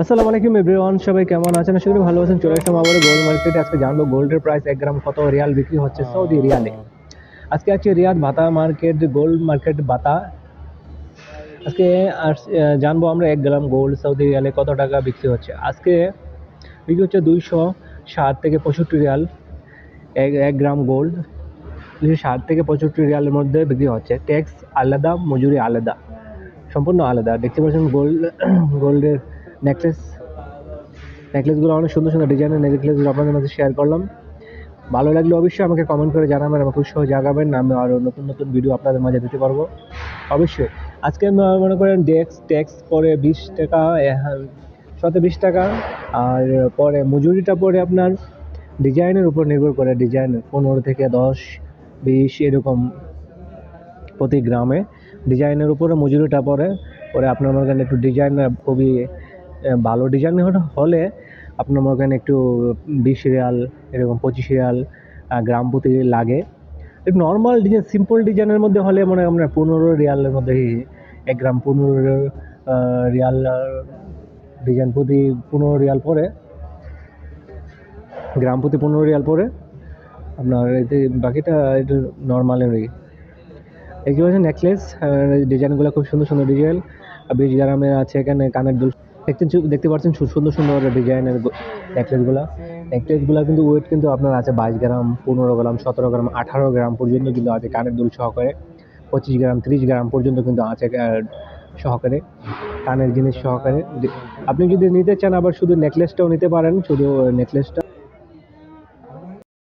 আসসালামু আলাইকুম এভরিওয়ান সবাই কেমন আছেন? আশা করি ভালো আছেন। চলে আসলাম আবার গোল্ড মার্কেটে আজকে জানব গোল্ডের প্রাইস এক গ্রাম কত? রিয়াল বিক্রি হচ্ছে সৌদি রিয়ালে। আজকে আছে রিয়াদ ভাতা মার্কেট গোল্ড মার্কেট বাতা আজকে জানব আমরা এক গ্রাম গোল্ড সৌদি রিয়ালে কত টাকা বিক্রি হচ্ছে। আজকে বিক্রি হচ্ছে দুইশো ষাট থেকে পঁয়ষট্টি রিয়াল। এক এক গ্রাম গোল্ড দুশো ষাট থেকে পঁয়ষট্টি রিয়ালের মধ্যে বিক্রি হচ্ছে। ট্যাক্স আলাদা মজুরি আলাদা। সম্পূর্ণ আলাদা। দেখতে পাচ্ছেন গোল্ড গোল্ডের নেকলেস নেকলেসগুলো অনেক সুন্দর সুন্দর ডিজাইনের নেকলেসগুলো আপনাদের মাঝে শেয়ার করলাম। ভালো লাগলে অবশ্যই আমাকে কমেন্ট করে জানাবেন আমাকে উৎসাহ জাগাবেন। আমি আরও নতুন নতুন ভিডিও আপনাদের মাঝে দিতে পারব। অবশ্যই। আজকে মনে করেন ডেক্স ট্যাক্স পরে বিশ টাকা শত বিশ টাকা। আর পরে মজুরিটা পরে আপনার ডিজাইনের উপর নির্ভর করে ডিজাইন পনেরো থেকে দশ, বিশ, এরকম প্রতি গ্রামে। ডিজাইনের উপরে মজুরিটা পরে। পরে আপনার মনে করেন একটু ডিজাইন খুবই ভালো ডিজাইন হলে আপনার মনে করেন একটু বিশ রিয়াল, এরকম পঁচিশ রিয়াল গ্রাম প্রতি লাগে। নর্মাল ডিজাইন সিম্পল ডিজাইনের মধ্যে হলে মনে হয় আপনার পনেরো রিয়ালের মধ্যে এক গ্রাম পনেরো রিয়াল ডিজাইন প্রতি পনেরো রিয়াল পরে, গ্রাম প্রতি পনেরো রিয়াল পরে, আপনার এতে বাকিটা একটু নর্মালেরই দেখতে পাচ্ছেন নেকলেস ডিজাইনগুলো খুব সুন্দর সুন্দর ডিজাইন বিশ গ্রামের আছে এখানে কানের দুল দেখতে দেখতে পাচ্ছেন সুন্দর সুন্দর ডিজাইনের নেকলেসগুলো নেকলেসগুলো কিন্তু ওয়েট কিন্তু আপনার আছে বাইশ গ্রাম, পনেরো গ্রাম, সতেরো গ্রাম, আঠারো গ্রাম পর্যন্ত কিন্তু আছে কানের দুল সহকারে। পঁচিশ গ্রাম, তিরিশ গ্রাম পর্যন্ত কিন্তু আছে সহকারে। কানের জিনিস সহকারে। আপনি যদি নিতে চান আবার শুধু নেকলেসটাও নিতে পারেন, শুধু নেকলেসটা